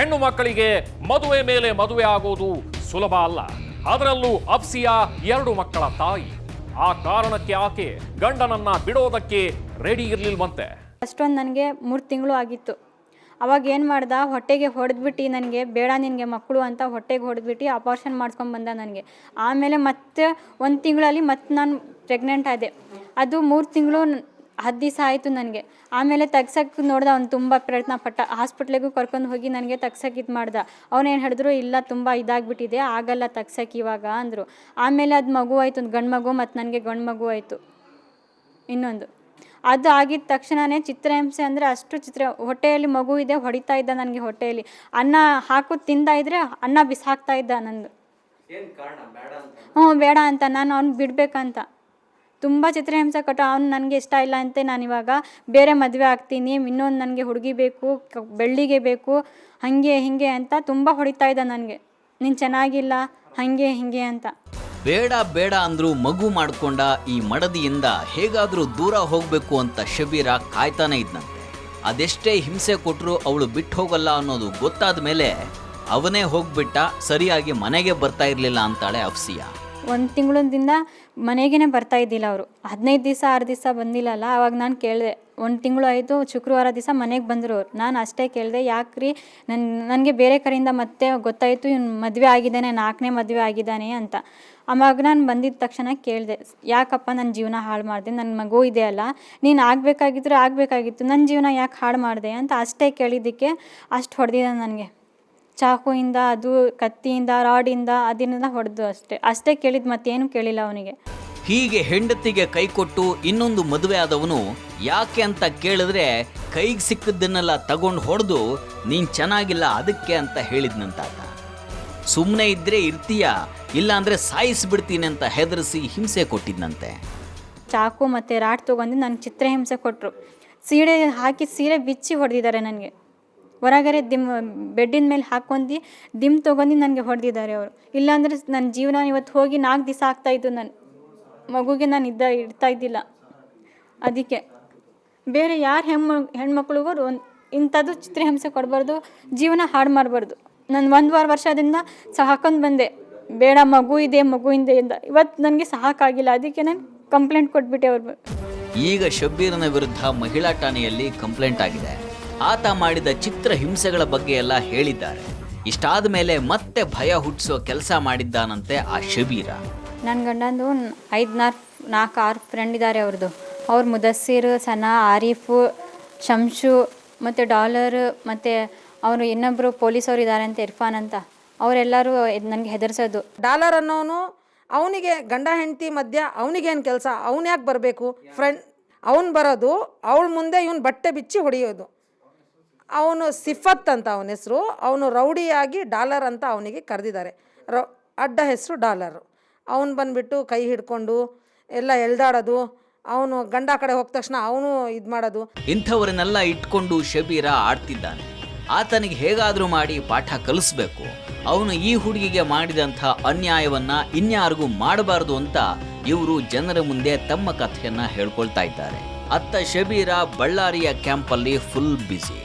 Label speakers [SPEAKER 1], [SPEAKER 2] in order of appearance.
[SPEAKER 1] ಹೆಣ್ಣು ಮಕ್ಕಳಿಗೆ ಮದುವೆ ಮೇಲೆ ಮದುವೆ ಆಗೋದು ಸುಲಭ ಅಲ್ಲ. ಅದರಲ್ಲೂ ಅಫ್ಸಿಯಾ ಎರಡು ಮಕ್ಕಳ ತಾಯಿ. ಆ ಕಾರಣಕ್ಕೆ ಆಕೆ ಗಂಡನನ್ನ ಬಿಡೋದಕ್ಕೆ ರೆಡಿ ಇರ್ಲಿಲ್ವಂತೆ.
[SPEAKER 2] ಅಷ್ಟೊಂದು ನನಗೆ ಮೂರು ತಿಂಗಳು ಆಗಿತ್ತು. ಅವಾಗ ಏನು ಮಾಡ್ದ? ಹೊಟ್ಟೆಗೆ ಹೊಡೆದ್ಬಿಟ್ಟು ನನಗೆ, ಬೇಡ ನಿನಗೆ ಮಕ್ಕಳು ಅಂತ ಹೊಟ್ಟೆಗೆ ಹೊಡೆದ್ಬಿಟ್ಟು ಆಪರೇಷನ್ ಮಾಡ್ಸ್ಕೊಂಡು ಬಂದ ನನಗೆ. ಆಮೇಲೆ ಮತ್ತೆ ಒಂದು ತಿಂಗಳಲ್ಲಿ ಮತ್ತೆ ನಾನು ಪ್ರೆಗ್ನೆಂಟ್ ಆದೆ. ಅದು ಮೂರು ತಿಂಗಳು ಹತ್ತು ದಿವಸ ಆಯಿತು ನನಗೆ. ಆಮೇಲೆ ತೆಗ್ಸಕ್ಕೆ ನೋಡ್ದೆ ಅವ್ನು ತುಂಬ ಪ್ರಯತ್ನ ಪಟ್ಟ. ಹಾಸ್ಪಿಟ್ಲಿಗೂ ಕರ್ಕೊಂಡು ಹೋಗಿ ನನಗೆ ತೆಗ್ಸೋಕೆ ಇದು ಮಾಡ್ದ. ಅವನೇನು ಹೇಳಿದ್ರು ಇಲ್ಲ ತುಂಬ ಇದಾಗ್ಬಿಟ್ಟಿದೆ ಆಗಲ್ಲ ತಗ್ಸಕ್ಕೆ ಇವಾಗ ಅಂದರು. ಆಮೇಲೆ ಅದು ಮಗು ಆಯಿತು ಗಂಡು ಮಗು ಮತ್ತು ನನಗೆ ಗಂಡು ಮಗು ಆಯಿತು. ಇನ್ನೊಂದು. ಅದು ಆಗಿದ ತಕ್ಷಣವೇ ಚಿತ್ರಹಿಂಸೆ ಅಂದರೆ ಅಷ್ಟು ಚಿತ್ರ ಹೊಟ್ಟೆಯಲ್ಲಿ ಮಗು ಇದೆ ಹೊಡಿತಾ ಇದ್ದ ನನಗೆ ಹೊಟ್ಟೆಯಲ್ಲಿ. ಅನ್ನ ಹಾಕು ತಿಂದ ಇದ್ರೆ ಅನ್ನ ಬಿಸಾಕ್ತಾ ಇದ್ದ ನಂದು. ಹ್ಞೂ ಬೇಡ ಅಂತ. ನಾನು ಅವ್ನು ಬಿಡಬೇಕಂತ. ತುಂಬ ಚಿತ್ರಹಿಂಸ ಕೊಟ್ಟು ಅವ್ನು ನನಗೆ ಇಷ್ಟ ಇಲ್ಲ ಅಂತ ನಾನು ಇವಾಗ ಬೇರೆ ಮದುವೆ ಆಗ್ತೀನಿ, ಇನ್ನೊಂದು ನನಗೆ ಹುಡುಗಿ ಬೇಕು ಬೆಳ್ಳಿಗೆ ಬೇಕು, ಹಾಗೆ ಹೀಗೆ ಅಂತ ತುಂಬ ಹೊಡಿತಾ ಇದ್ದ ನನಗೆ. ನೀನು ಚೆನ್ನಾಗಿಲ್ಲ, ಹಾಗೆ ಹೀಗೆ ಅಂತ.
[SPEAKER 3] ಬೇಡ ಬೇಡ ಅಂದ್ರೂ ಮಗು ಮಾಡಿಕೊಂಡ ಈ ಮಡದಿಯಿಂದ ಹೇಗಾದರೂ ದೂರ ಹೋಗಬೇಕು ಅಂತ ಶಬೀರ ಕಾಯ್ತಾನೆ ಇದ್ದಂತೆ ಅದೆಷ್ಟೇ ಹಿಂಸೆ ಕೊಟ್ಟರು ಅವಳು ಬಿಟ್ಟು ಹೋಗಲ್ಲ ಅನ್ನೋದು ಗೊತ್ತಾದ ಮೇಲೆ ಅವನೇ ಹೋಗ್ಬಿಟ್ಟ, ಸರಿಯಾಗಿ ಮನೆಗೆ ಬರ್ತಾ ಇರಲಿಲ್ಲ ಅಂತಾಳೆ ಅಫ್ಸಿಯಾ.
[SPEAKER 2] ಒಂದು ತಿಂಗಳಿಂದ ಮನೆಗೇ ಬರ್ತಾ ಇದ್ದಿಲ್ಲ ಅವರು. ಹದಿನೈದು ದಿವಸ, ಆರು ದಿವಸ ಬಂದಿಲ್ಲಲ್ಲ, ಅವಾಗ ನಾನು ಕೇಳಿದೆ, ಒಂದು ತಿಂಗಳು ಆಯಿತು, ಶುಕ್ರವಾರ ದಿವಸ ಮನೆಗೆ ಬಂದರು ಅವ್ರು. ನಾನು ಅಷ್ಟೇ ಕೇಳಿದೆ, ಯಾಕ್ರಿ? ನನ್ನ ನನಗೆ ಬೇರೆ ಕಡೆಯಿಂದ ಮತ್ತೆ ಗೊತ್ತಾಯಿತು, ಇವ್ನು ಮದುವೆ ಆಗಿದ್ದಾನೆ, ನಾಲ್ಕನೇ ಮದುವೆ ಆಗಿದ್ದಾನೆ ಅಂತ. ಆವಾಗ ನಾನು ಬಂದಿದ್ದ ತಕ್ಷಣ ಕೇಳಿದೆ, ಯಾಕಪ್ಪ ನನ್ನ ಜೀವನ ಹಾಳು ಮಾಡಿದೆ? ನನ್ನ ಮಗು ಇದೆ ಅಲ್ಲ, ನೀನು ಆಗಬೇಕಾಗಿದ್ರೆ ಆಗಬೇಕಾಗಿತ್ತು ನನ್ನ ಜೀವನ ಯಾಕೆ ಹಾಳು ಮಾಡಿದೆ ಅಂತ ಅಷ್ಟೇ ಕೇಳಿದ್ದಕ್ಕೆ ಅಷ್ಟು ಹೊಡೆದಿದ್ದ ನನಗೆ. ಚಾಕುಯಿಂದ ಅದು ಕತ್ತಿಯಿಂದ ರಾಡಿಂದ ಅದನ್ನೆಲ್ಲ ಹೊಡೆದು ಅಷ್ಟೇ. ಅಷ್ಟೇ ಕೇಳಿದ್ದು ಮತ್ತೇನು ಕೇಳಿಲ್ಲ ಅವನಿಗೆ.
[SPEAKER 3] ಹೀಗೆ ಹೆಂಡತಿಗೆ ಕೈ ಕೊಟ್ಟು ಇನ್ನೊಂದು ಮದುವೆ ಆದವನು ಯಾಕೆ ಅಂತ ಕೇಳಿದ್ರೆ ಕೈಗೆ ಸಿಕ್ಕದ್ದನ್ನೆಲ್ಲ ತಗೊಂಡು ಹೊಡೆದು ನೀನ್ ಚೆನ್ನಾಗಿಲ್ಲ ಅದಕ್ಕೆ ಅಂತ ಹೇಳಿದ್ನಂತಾತ ಸುಮ್ಮನೆ ಇದ್ರೆ ಇರ್ತೀಯ ಇಲ್ಲಾಂದ್ರೆ ಸಾಯಿಸ್ಬಿಡ್ತೀನಿ ಅಂತ ಹೆದರಿಸಿ ಹಿಂಸೆ ಕೊಟ್ಟಿದ್ನಂತೆ.
[SPEAKER 2] ಚಾಕು ಮತ್ತು ರಾಡ್ ತೊಗೊಂಡು ನನಗೆ ಚಿತ್ರಹಿಂಸೆ ಕೊಟ್ಟರು ಸೀರೆ ಹಾಕಿ ಸೀರೆ ಬಿಚ್ಚಿ ಹೊಡೆದಿದ್ದಾರೆ ನನಗೆ. ಹೊರಗಡೆ ದಿಮ್, ಬೆಡ್ಡಿನ ಮೇಲೆ ಹಾಕ್ಕೊಂಡು ದಿಮ್ ತೊಗೊಂಡು ನನಗೆ ಹೊಡೆದಿದ್ದಾರೆ ಅವರು. ಇಲ್ಲಾಂದರೆ ನನ್ನ ಜೀವನ ಇವತ್ತು ಹೋಗಿ ನಾಲ್ಕು ದಿವಸ ಆಗ್ತಾಯಿತ್ತು ನಾನು ಮಗುಗೆ ನಾನು ಇದ್ದ, ಇಡ್ತಾ ಇದ್ದಿಲ್ಲ. ಅದಕ್ಕೆ ಬೇರೆ ಯಾರು ಹೆಣ್ಣು ಹೆಣ್ಮಕ್ಳಿಗೂ ಒಂದು ಇಂಥದ್ದು ಚಿತ್ರಹಿಂಸೆ ಕೊಡಬಾರ್ದು, ಜೀವನ ಹಾಳು ಮಾಡಬಾರ್ದು. ನಾನು ಒಂದು ವಾರ ವರ್ಷದಿಂದ ಸಹ ಬಂದೆ. ಬೇಡ, ಮಗು ಇದೆ ಮಗು ಇದೆ ಅಂತ ಇವತ್ತು ನನಗೆ ಸಾಕಾಗಿಲ್ಲ. ಅದಕ್ಕೆ ನಾನು ಕಂಪ್ಲೇಂಟ್ ಕೊಟ್ಬಿಟ್ಟೆ ಅವ್ರು
[SPEAKER 3] ಈಗ ಶಬ್ಬೀರನ ವಿರುದ್ಧ ಮಹಿಳಾ ಠಾಣೆಯಲ್ಲಿ ಕಂಪ್ಲೇಂಟ್ ಆಗಿದೆ. ಆತ ಮಾಡಿದ ಚಿತ್ರ ಹಿಂಸೆಗಳ ಬಗ್ಗೆ ಎಲ್ಲ ಹೇಳಿದ್ದಾರೆ. ಇಷ್ಟಾದ ಮೇಲೆ ಮತ್ತೆ ಭಯ ಹುಟ್ಟಿಸೋ ಕೆಲಸ ಮಾಡಿದ್ದಾನಂತೆ ಆ ಶಬೀರ.
[SPEAKER 2] ನನ್ನ ಗಂಡಂದು ಐದು ನಾಲ್ಕು ನಾಲ್ಕು ಆರು ಫ್ರೆಂಡ್ ಇದ್ದಾರೆ ಅವ್ರದ್ದು ಅವ್ರ ಮುದಸ್ಸಿರ್ ಸನಾ ಆರೀಫು ಶಂಶು ಮತ್ತು ಡಾಲರ್ ಮತ್ತು ಅವರು ಇನ್ನೊಬ್ಬರು ಪೊಲೀಸವ್ರು ಇದ್ದಾರೆ ಅಂತ ಇರ್ಫಾನ್ ಅಂತ. ಅವರೆಲ್ಲರೂ ನನಗೆ ಹೆದರ್ಸೋದು.
[SPEAKER 4] ಡಾಲರ್ ಅನ್ನೋನು ಅವನಿಗೆ ಗಂಡ ಹೆಂಡತಿ ಮಧ್ಯ ಅವನಿಗೇನು ಕೆಲಸ? ಅವನು ಯಾಕೆ ಬರಬೇಕು? ಫ್ರೆಂಡ್ ಅವನು ಬರೋದು ಅವಳ ಮುಂದೆ ಇವನು ಬಟ್ಟೆ ಬಿಚ್ಚಿ ಹೊಡೆಯೋದು. ಅವನು ಸಿಫತ್ ಅಂತ ಅವನ ಹೆಸರು, ಅವನು ರೌಡಿಯಾಗಿ ಡಾಲರ್ ಅಂತ ಅವನಿಗೆ ಕರೆದಿದ್ದಾರೆ. ರೌ, ಅಡ್ಡ ಹೆಸರು ಡಾಲರು. ಅವನು ಬಂದುಬಿಟ್ಟು ಕೈ ಹಿಡ್ಕೊಂಡು ಎಲ್ಲ ಎಳ್ದಾಡೋದು ಅವನು ಗಂಡ ಕಡೆ ಹೋದ ತಕ್ಷಣ ಅವನು ಇದು ಮಾಡೋದು.
[SPEAKER 3] ಇಂಥವರನ್ನೆಲ್ಲ ಇಟ್ಕೊಂಡು ಶಬೀರ ಆಡ್ತಿದ್ದಾನೆ. ಆತನಿಗೆ ಹೇಗಾದರೂ ಮಾಡಿ ಪಾಠ ಕಲಿಸ್ಬೇಕು. ಅವನು ಈ ಹುಡುಗಿಗೆ ಮಾಡಿದಂಥ ಅನ್ಯಾಯವನ್ನು ಇನ್ಯಾರಿಗೂ ಮಾಡಬಾರದು ಅಂತ ಇವರು ಜನರ ಮುಂದೆ ತಮ್ಮ ಕಥೆಯನ್ನು ಹೇಳ್ಕೊಳ್ತಾ ಇದ್ದಾರೆ. ಅತ್ತ ಶಬೀರ ಬಳ್ಳಾರಿಯ ಕ್ಯಾಂಪಲ್ಲಿ ಫುಲ್ ಬ್ಯುಸಿ